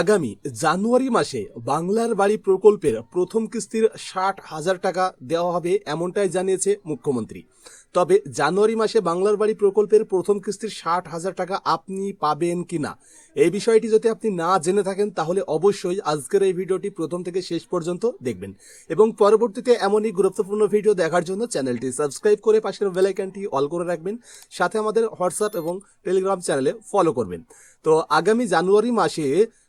আগামী জানুয়ারি মাসে বাংলার বাড়ি প্রকল্পের প্রথম কিস্তির ষাট হাজার টাকা দেওয়া হবে এমনটাই জানিয়েছে মুখ্যমন্ত্রী। তবে জানুয়ারি মাসে বাংলার বাড়ি প্রকল্পের প্রথম কিস্তির ষাট হাজার টাকা আপনি পাবেন কি না এই বিষয়টি যদি আপনি না জেনে থাকেন, তাহলে অবশ্যই আজকের এই ভিডিওটি প্রথম থেকে শেষ পর্যন্ত দেখবেন। এবং পরবর্তীতে এমনই গুরুত্বপূর্ণ ভিডিও দেখার জন্য চ্যানেলটি সাবস্ক্রাইব করে পাশের বেলাইকানটি অল করে রাখবেন, সাথে আমাদের হোয়াটসঅ্যাপ এবং টেলিগ্রাম চ্যানেলে ফলো করবেন। তো আগামী জানুয়ারি মাসে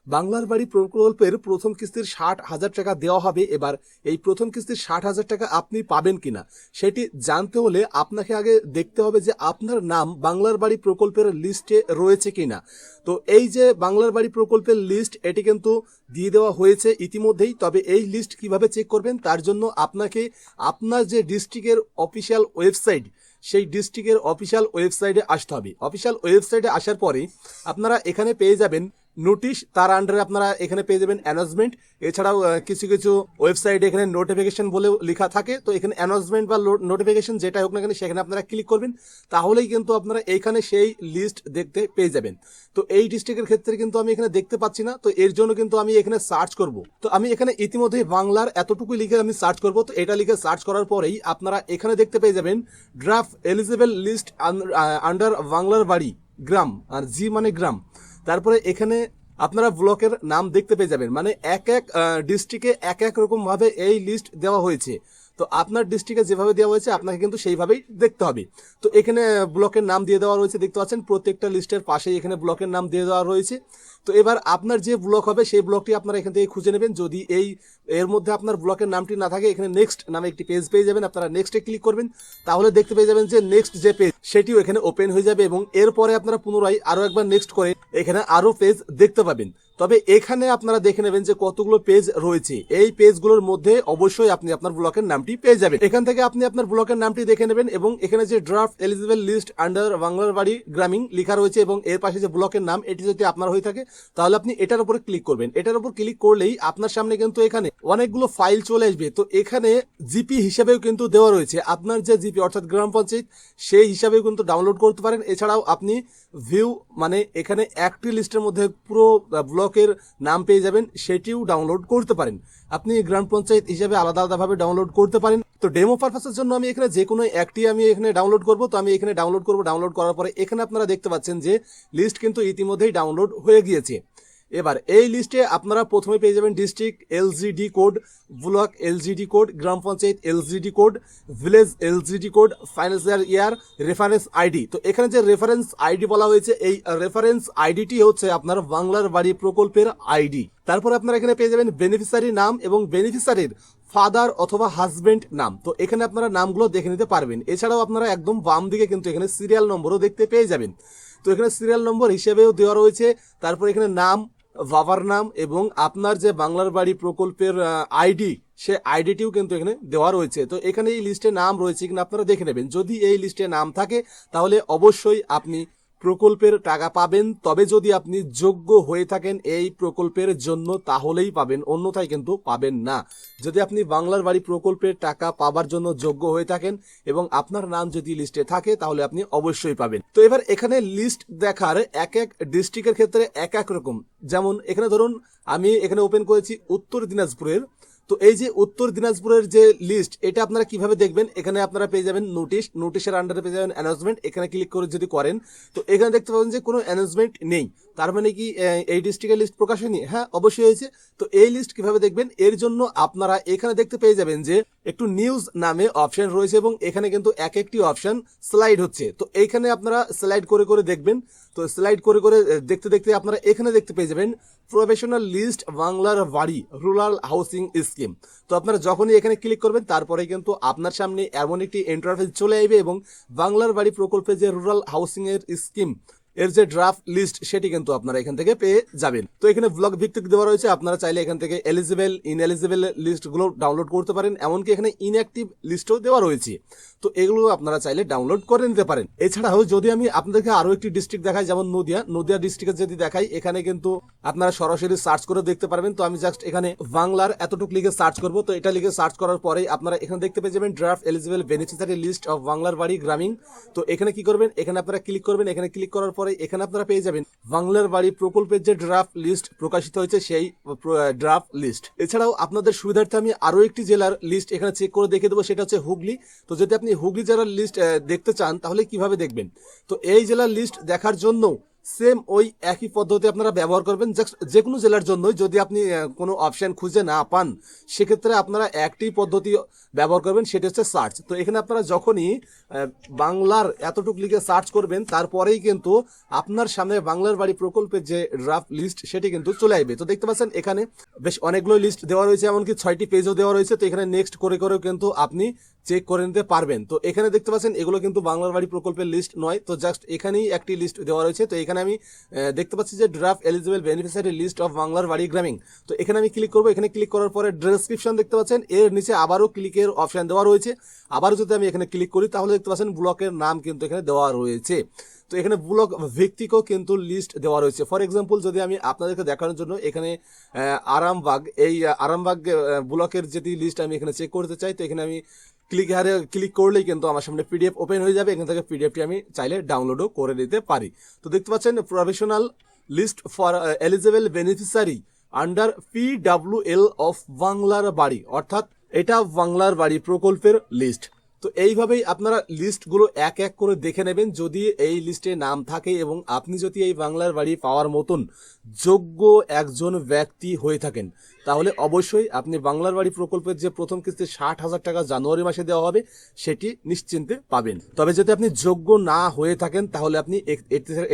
বাংলার বাড়ি প্রকল্পের প্রথম কিস্তির ষাট হাজার টাকা দেওয়া হবে। এবার এই প্রথম কিস্তির ষাট হাজার টাকা আপনি পাবেন কিনা, সেটি জানতে হলে আপনাকে আগে দেখতে হবে যে আপনার নাম বাংলার বাড়ি প্রকল্পের লিস্টে রয়েছে কিনা। তো এই যে বাংলার বাড়ি প্রকল্পের লিস্ট, এটি কিন্তু দিয়ে দেওয়া হয়েছে ইতিমধ্যেই, তবে এই লিস্ট কীভাবে চেক করবেন তার জন্য আপনাকে আপনার যে ডিস্ট্রিক্টের অফিসিয়াল ওয়েবসাইট, সেই ডিস্ট্রিক্টের অফিসিয়াল ওয়েবসাইটে আসতে হবে। অফিসিয়াল ওয়েবসাইটে আসার পরে আপনারা এখানে পেয়ে যাবেন নোটিশ তার আন্ডারে আপনারা এখানে পেয়ে যাবেন অ্যানাউন্সমেন্ট এছাড়াও কিছু কিছু ওয়েবসাইটে এখানে নোটিফিকেশন বলেও লেখা থাকে। তো এখানে অ্যানাউন্সমেন্ট বা নোটিফিকেশন যেটা হোক না কেন, সেখানে আপনারা ক্লিক করবেন। তাহলেই কিন্তু আপনারা এইখানে সেই লিস্ট দেখতে পেয়ে যাবেন। তো এই ডিস্ট্রিক্টের ক্ষেত্রে কিন্তু আমি এখানে দেখতে পাচ্ছি না। তো এর জন্য কিন্তু আমি এখানে সার্চ করব। তো আমি এখানে ইতিমধ্যে বাংলার এতটুকু লিখে আমি সার্চ করব। তো এটা লিখে সার্চ করার পরেই আপনারা এখানে দেখতে পেয়ে যাবেন ড্রাফট এলিজিবল লিস্ট আন্ডার বাংলার বাড়ি, গ্রাম, আর জি মানে গ্রাম। তারপরে এখানে আপনারা ব্লকের নাম দেখতে পেয়ে যাবেন। মানে এক এক ডিস্ট্রিক্টে এক এক রকমভাবে এই লিস্ট দেওয়া হয়েছে। তো আপনার ডিস্ট্রিক্টে যেভাবে দেওয়া হয়েছে, আপনাকে কিন্তু সেইভাবেই দেখতে হবে। তো এখানে ব্লকের নাম দিয়ে দেওয়া রয়েছে, দেখতে পাচ্ছেন, প্রত্যেকটা লিস্টের পাশেই এখানে ব্লকের নাম দিয়ে দেওয়া রয়েছে। তো এবার আপনার যে ব্লক হবে, সেই ব্লকটি আপনারা এখান থেকে খুঁজে নেবেন। যদি এই এর মধ্যে আপনার ব্লকের নামটি না থাকে, এখানে নেক্সট নামে একটি পেজ পেয়ে যাবেন। আপনারা নেক্সটে ক্লিক করবেন, তাহলে দেখতে পেয়ে যাবেন যে নেক্সট যে পেজ সেটিও এখানে ওপেন হয়ে যাবে এবং এরপরে আপনারা পুনরায় আরও একবার নেক্সট করে এখানে আরও পেজ দেখতে পাবেন। তবে এখানে আপনারা দেখে নেবেন যে কতগুলো পেজ রয়েছে। এই পেজগুলোর মধ্যে অবশ্যই আপনি আপনার ব্লকের নামটি পেয়ে যাবেন। এখান থেকে আপনি আপনার ব্লকের নামটি দেখে নেবেন এবং এখানে যে ড্রাফট এলিজিবল লিস্ট আন্ডার বাংলার বাড়ি গ্রামীণ লেখা রয়েছে এবং এর পাশে যে ব্লকের নাম, এটি যদি আপনার হয়ে থাকে, তাহলে আপনি এটার উপরে ক্লিক করবেন। এটার উপর ক্লিক করলেই আপনার সামনে কিন্তু এখানে অনেকগুলো ফাইল চলে আসবে। তো এখানে জিপি হিসাবেও কিন্তু দেওয়া রয়েছে। আপনার যে জিপি অর্থাৎ গ্রাম পঞ্চায়েত, সেই হিসাবেও কিন্তু ডাউনলোড করতে পারেন। এছাড়াও আপনি ভিউ মানে এখানে একটি লিস্টের মধ্যে পুরো ব্লকের নাম পেয়ে যাবেন। সেটিও ডাউনলোড করতে পারেন। আপনি গ্রাম পঞ্চায়েত হিসাবে আলাদা আলাদাভাবে ডাউনলোড করতে পারেন। তো ডেমো পারপাসের জন্য আমি এখানে যে কোনো একটি আমি এখানে ডাউনলোড করব। তো আমি এখানে ডাউনলোড করব। ডাউনলোড করার পরে এখানে আপনারা দেখতে পাচ্ছেন যে লিস্ট কিন্তু ইতিমধ্যেই ডাউনলোড হয়ে গিয়েছে। এবার এই লিস্টে আপনারা প্রথমে পেয়ে যাবেন district LGD code block LGD code গ্রাম panchayat LGD code village LGD code financial year reference ID তো এখানে যে রেফারেন্স আইডি বলা হয়েছে, এই রেফারেন্স আইডিটি হচ্ছে আপনার বাংলার বাড়ি প্রকল্পের আইডি তারপর আপনারা এখানে পেয়ে যাবেন বেনিফিসারি নাম এবং বেনিফিসারির ফাদার অথবা হাজবেন্ড নাম। তো এখানে আপনারা নামগুলো দেখে নিতে পারবেন। এছাড়াও আপনারা একদম বাম দিকে কিন্তু এখানে সিরিয়াল নম্বরও দেখতে পেয়ে যাবেন। তো এখানে সিরিয়াল নম্বর হিসেবেও দেওয়া রয়েছে। তারপর এখানে নাম বাবার নাম এবং আপনার যে বাংলার বাড়ি প্রকল্পের আইডি সে আইডিটিও কিন্তু এখানে দেওয়া রয়েছে। তো এখানে এই লিস্টে নাম রয়েছে কিনা আপনারা দেখে নেবেন। যদি এই লিস্টে নাম থাকে, তাহলে অবশ্যই আপনি প্রকল্পের টাকা পাবেন, তবে যদি আপনি যোগ্য হয়ে থাকেন এই প্রকল্পের জন্য, তাহলেই পাবেন, অন্যথায় কিন্তু পাবেন না। যদি আপনি বাংলার বাড়ি প্রকল্পের টাকা পাবার জন্য যোগ্য হয়ে থাকেন এবং আপনার নাম যদি লিস্টে থাকে, তাহলে আপনি অবশ্যই পাবেন। তো এবার এখানে লিস্ট দেখার এক এক ডিস্ট্রিক্টের ক্ষেত্রে এক এক রকম। যেমন এখানে ধরুন, আমি এখানে ওপেন করেছি উত্তর দিনাজপুরের। তো এই যে উত্তর দিনাজপুরের যে লিস্ট এটা আপনারা কীভাবে দেখবেন? এখানে আপনারা পেয়ে যাবেন নোটিশ নোটিশের আন্ডারে পেয়ে যাবেন অ্যানাউন্সমেন্ট এখানে ক্লিক করে যদি করেন, তো এখানে দেখতে পাবেন যে কোনো অ্যানাউন্সমেন্ট নেই। তার মানে কি এই ডিস্ট্রিক্টের লিস্ট প্রকাশ হয়নি? হ্যাঁ অবশ্যই হয়েছে। তো এই লিস্ট কীভাবে দেখবেন? এর জন্য আপনারা এখানে দেখতে পেয়ে যাবেন যে একটু নিউজ নামে অপশন রয়েছে এবং এখানে কিন্তু এক একটি অপশন স্লাইড হচ্ছে। তো এইখানে আপনারা স্লাইড করে করে দেখবেন। তো স্লাইড করে করে দেখতে দেখতে আপনারা এখানে দেখতে পেয়ে যাবেন প্রফেশনাল লিস্ট বাংলার বাড়ি রুরাল হাউসিং স্কিম তো আপনারা যখনই এখানে ক্লিক করবেন, তারপরে কিন্তু আপনার সামনে এমন একটি ইন্টারফেস চলে আসবে এবং বাংলার বাড়ি প্রকল্পে যে রুরাল হাউসিং এর স্কিম এর যে ড্রাফট লিস্ট সেটি কিন্তু আপনারা এখান থেকে পেয়ে যাবেন। তো এখানে ব্লগ ভিত্তিক দেওয়া রয়েছে, আপনারা চাইলে এখান থেকে এলিজিবল ইনএলিজিবল লিস্টগুলো ডাউনলোড করতে পারেন, এমনকি এখানে ইনঅ্যাক্টিভ লিস্টও দেওয়া রয়েছে। তো এগুলো আপনারা চাইলে ডাউনলোড করে নিতে পারেন। এছাড়াও যদি আমি আপনাদেরকে আরও একটি ডিস্ট্রিক্ট দেখাই, যেমন নদিয়া নদিয়া ডিস্ট্রিক্টে যদি দেখাই, এখানে কিন্তু আপনারা সরাসরি সার্চ করে দেখতে পারবেন। তো আমি জাস্ট এখানে বাংলার এতটুকু লিখে সার্চ করব। তো এটা লিখে সার্চ করার পরে আপনারা এখানে দেখতে পেয়ে যাবেন draft eligible beneficiary list of Banglar Bari, Gramin. তো এখানে কি করবেন? এখানে আপনারা ক্লিক করবেন। এখানে ক্লিক করার পরে পরে এখানে আপনারা পেয়ে যাবেন বাংলার বাড়ি প্রকল্পের যে ড্রাফট লিস্ট প্রকাশিত হয়েছে, সেই ড্রাফট লিস্ট এছাড়াও আপনাদের সুবিধার্থে আমি আরও একটি জেলার লিস্ট এখানে চেক করে দেখে দেবো, সেটা হচ্ছে হুগলি। তো যদি আপনি হুগলি জেলার লিস্ট দেখতে চান, তাহলে কীভাবে দেখবেন? তো এই জেলার লিস্ট দেখার জন্য সেম ওই একই পদ্ধতি আপনারা ব্যবহার করবেন। যে কোনো জেলার জন্যই যদি আপনি কোনো অপশন খুঁজে না পান, সেক্ষেত্রে আপনারা একটি পদ্ধতি ব্যবহার করবেন, সেটা হচ্ছে সার্চ তো এখানে আপনারা যখনই বাংলার এতটুকু লিখে সার্চ করবেন, তারপরেই কিন্তু আপনার সামনে বাংলার বাড়ি প্রকল্পের যে ড্রাফট লিস্ট সেটি কিন্তু চলে আসবে। তো দেখতে পাচ্ছেন, এখানে বেশ অনেকগুলো লিস্ট দেওয়া রয়েছে, এমনকি ছয়টি পেজও দেওয়া রয়েছে। তো এখানে নেক্সট করে করেও কিন্তু আপনি চেক করে নিতে পারবেন। তো এখানে দেখতে পাচ্ছেন, এগুলো কিন্তু বাংলার বাড়ি প্রকল্পের লিস্ট নয়। তো জাস্ট এখানেই একটি লিস্ট দেওয়া রয়েছে। তো এখানে আমি দেখতে পাচ্ছি যে draft eligible beneficiary list of Banglar Bari Gramin. তো এখানে আমি ক্লিক করব। এখানে ক্লিক করার পরে ডেসক্রিপশন দেখতে পাচ্ছেন। এর নিচে আবারও ক্লিকের অপশান দেওয়া রয়েছে। আবারও যদি আমি এখানে ক্লিক করি, তাহলে দেখতে পাচ্ছেন ব্লকের নাম কিন্তু এখানে দেওয়া রয়েছে। তো এখানে ব্লক ভিত্তিকও কিন্তু লিস্ট দেওয়া রয়েছে। ফর এক্সাম্পল যদি আমি আপনাদেরকে দেখানোর জন্য এখানে আরামবাগ, এই, আরামবাগ ব্লকের যেটি লিস্ট আমি এখানে চেক করতে চাই, তো এখানে আমি ক্লিক হারে ক্লিক করলেই কিন্তু আমার সামনে পিডিএফ ওপেন হয়ে যাবে। এখান থেকে পিডিএফটি আমি চাইলে ডাউনলোডও করে নিতে পারি। তো দেখতে পাচ্ছেন professional list for eligible beneficiary under P W L of Banglar Bari, অর্থাৎ এটা বাংলার বাড়ি প্রকল্পের লিস্ট তো এইভাবেই আপনারা লিস্টগুলো এক এক করে দেখে নেবেন। যদি এই লিস্টে নাম থাকে এবং আপনি যদি এই বাংলার বাড়ি পাওয়ার মতন যোগ্য একজন ব্যক্তি হয়ে থাকেন তাহলে অবশ্যই আপনি বাংলার বাড়ি প্রকল্পের যে প্রথম কিস্তি ষাট হাজার টাকা জানুয়ারি মাসে দেওয়া হবে, সেটি নিশ্চিন্তে পাবেন। তবে যদি আপনি যোগ্য না হয়ে থাকেন, তাহলে আপনি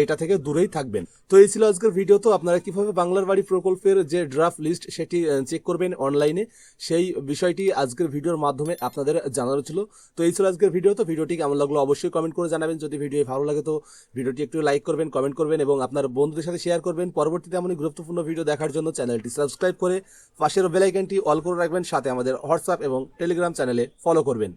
এটা থেকে দূরেই থাকবেন। তো এই ছিল আজকের ভিডিও তো আপনারা কীভাবে বাংলার বাড়ি প্রকল্পের যে ড্রাফট লিস্ট সেটি চেক করবেন অনলাইনে সেই বিষয়টি আজকের ভিডিওর মাধ্যমে আপনাদের জানানো ছিল। তো এই ছিল আজকের ভিডিও তো ভিডিওটি কেমন লাগল অবশ্যই কমেন্ট করে জানাবেন। যদি ভিডিও ভালো লাগে, তো ভিডিওটি একটু লাইক করবেন কমেন্ট করবেন এবং আপনার বন্ধুদের সাথে শেয়ার করবেন। পরবর্তীতে এমনই গুরুত্বপূর্ণ ভিডিও দেখার জন্য চ্যানেলটি সাবস্ক্রাইব করে পাশের বেলাইকনটি অল করে রাখবেন সাথে আমাদের হোয়াটসঅ্যাপ এবং টেলিগ্রাম চ্যানেলে ফলো করবেন।